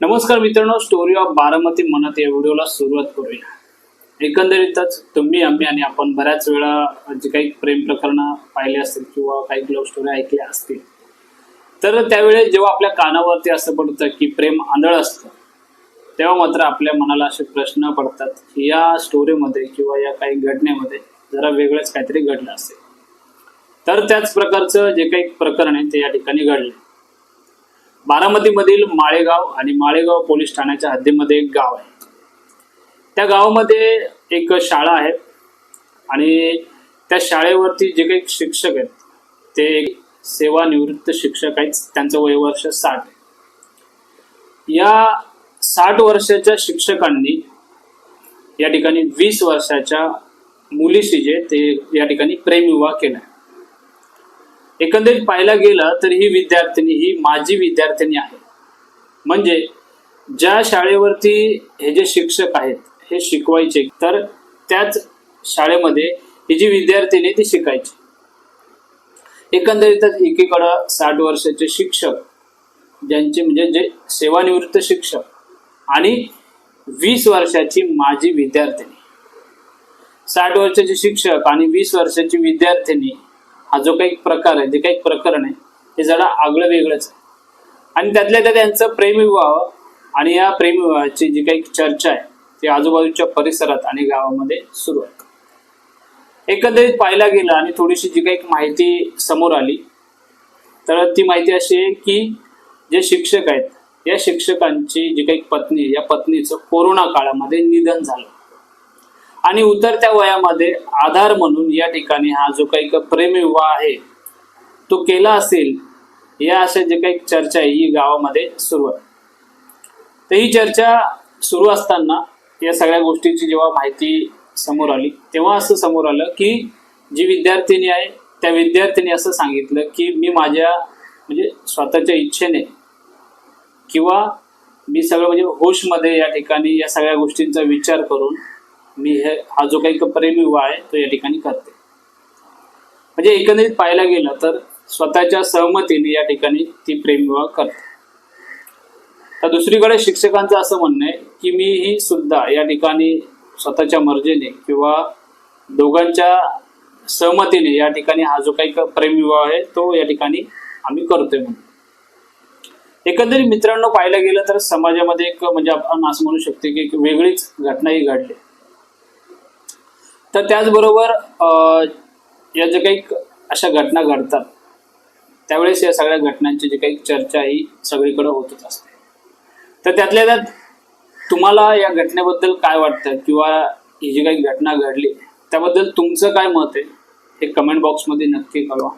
नमस्कार मित्रांनो story of Baramati म्हणत या व्हिडिओला सुरुवात करूया. एकंदरीतच तुम्ही आम्ही आणि आपण बऱ्याच वेळा जे काही प्रेम प्रकरणं पाहिले असतील किंवा काही लव्ह स्टोरी ऐकल्या असतील तर त्यावेळेस जेव्हा आपल्या कानावरती असं पडतं की प्रेम आंधळ असतं तेव्हा मात्र आपल्या मनाला असे प्रश्न पडतात की या स्टोरीमध्ये किंवा या काही घटनेमध्ये जरा वेगळंच काहीतरी घडलं असेल. तर त्याच प्रकारचं जे काही प्रकरण आहे ते या ठिकाणी घडले बारामतीमधील माळेगाव आणि माळेगाव पोलीस ठाण्याच्या हद्दीमध्ये एक गाव आहे. त्या गावामध्ये एक शाळा आहे आणि त्या शाळेवरती जे काही शिक्षक आहेत ते सेवानिवृत्त शिक्षक आहेत त्यांचं वयवर्ष साठ आहे. या साठ वर्षाच्या शिक्षकांनी या ठिकाणी वीस वर्षाच्या मुलीशी जे ते या ठिकाणी प्रेमविवाह केला एकंदरीत पाहायला गेलं तर ही विद्यार्थिनी ही माझी विद्यार्थिनी आहे. म्हणजे ज्या शाळेवरती हे जे शिक्षक आहेत हे शिकवायचे तर त्याच शाळेमध्ये ही जी विद्यार्थिनी ती शिकायची. एकंदरीतच एकीकडं साठ वर्षाचे शिक्षक ज्यांचे म्हणजे जे सेवानिवृत्त शिक्षक आणि वीस वर्षाची माझी विद्यार्थिनी. साठ वर्षाचे शिक्षक आणि वीस वर्षाची विद्यार्थिनी हा जो काही प्रकार आहे जे काही प्रकरण आहे हे जरा आगळं वेगळंच आहे. आणि त्यातल्या त्यात त्यांचं प्रेमविवाह आणि या प्रेमविवाहाची जी काही चर्चा आहे ती आजूबाजूच्या परिसरात आणि गावामध्ये सुरू आहे. एकंदरीत पाहायला गेलं आणि थोडीशी जी काही माहिती समोर आली तर ती माहिती अशी आहे की जे शिक्षक आहेत या शिक्षकांची जी काही पत्नी या पत्नीचं कोरोना काळामध्ये निधन झालं. आणि उतरत्या वयामध्ये आधार म्हणून या ठिकाणी हा जो काही प्रेम प्रेमविवाह आहे तो केला असेल या अशा जे काही चर्चा आहे ही गावामध्ये सुरू आहे. तर ही चर्चा सुरू असताना या सगळ्या गोष्टीची जेव्हा माहिती समोर आली तेव्हा असं समोर आलं की जी विद्यार्थिनी आहे त्या विद्यार्थिनी असं सांगितलं की मी माझ्या म्हणजे स्वतःच्या इच्छेने किंवा मी सगळं म्हणजे होशमध्ये या ठिकाणी या सगळ्या गोष्टींचा विचार करून मी हे हा जो काही प्रेमविवाह आहे तो या ठिकाणी करते. म्हणजे एकंदरीत पाहायला गेलं तर स्वतःच्या सहमतीने या ठिकाणी ती प्रेमविवाह करते. तर दुसरीकडे शिक्षकांचं असं म्हणणं आहे की मी ही सुद्धा या ठिकाणी स्वतःच्या मर्जीने किंवा दोघांच्या सहमतीने या ठिकाणी हा जो काही प्रेमविवाह आहे तो या ठिकाणी आम्ही करतोय म्हणून. एकंदरीत मित्रांनो पाहायला गेलं तर समाजामध्ये एक म्हणजे आपण असं म्हणू शकतो की एक वेगळीच घटनाही घडली. तर त्याचबरोबर या ज्या काही अशा घटना घडतात त्यावेळेस या सगळ्या घटनांची जी काही चर्चा ही सगळीकडे होतच असते. तर त्यातल्या त्यात तुम्हाला या घटनेबद्दल काय वाटतं? किंवा ही जी काही घटना घडली त्याबद्दल तुमचं काय मत आहे? हे कमेंट बॉक्समध्ये नक्की कळवा.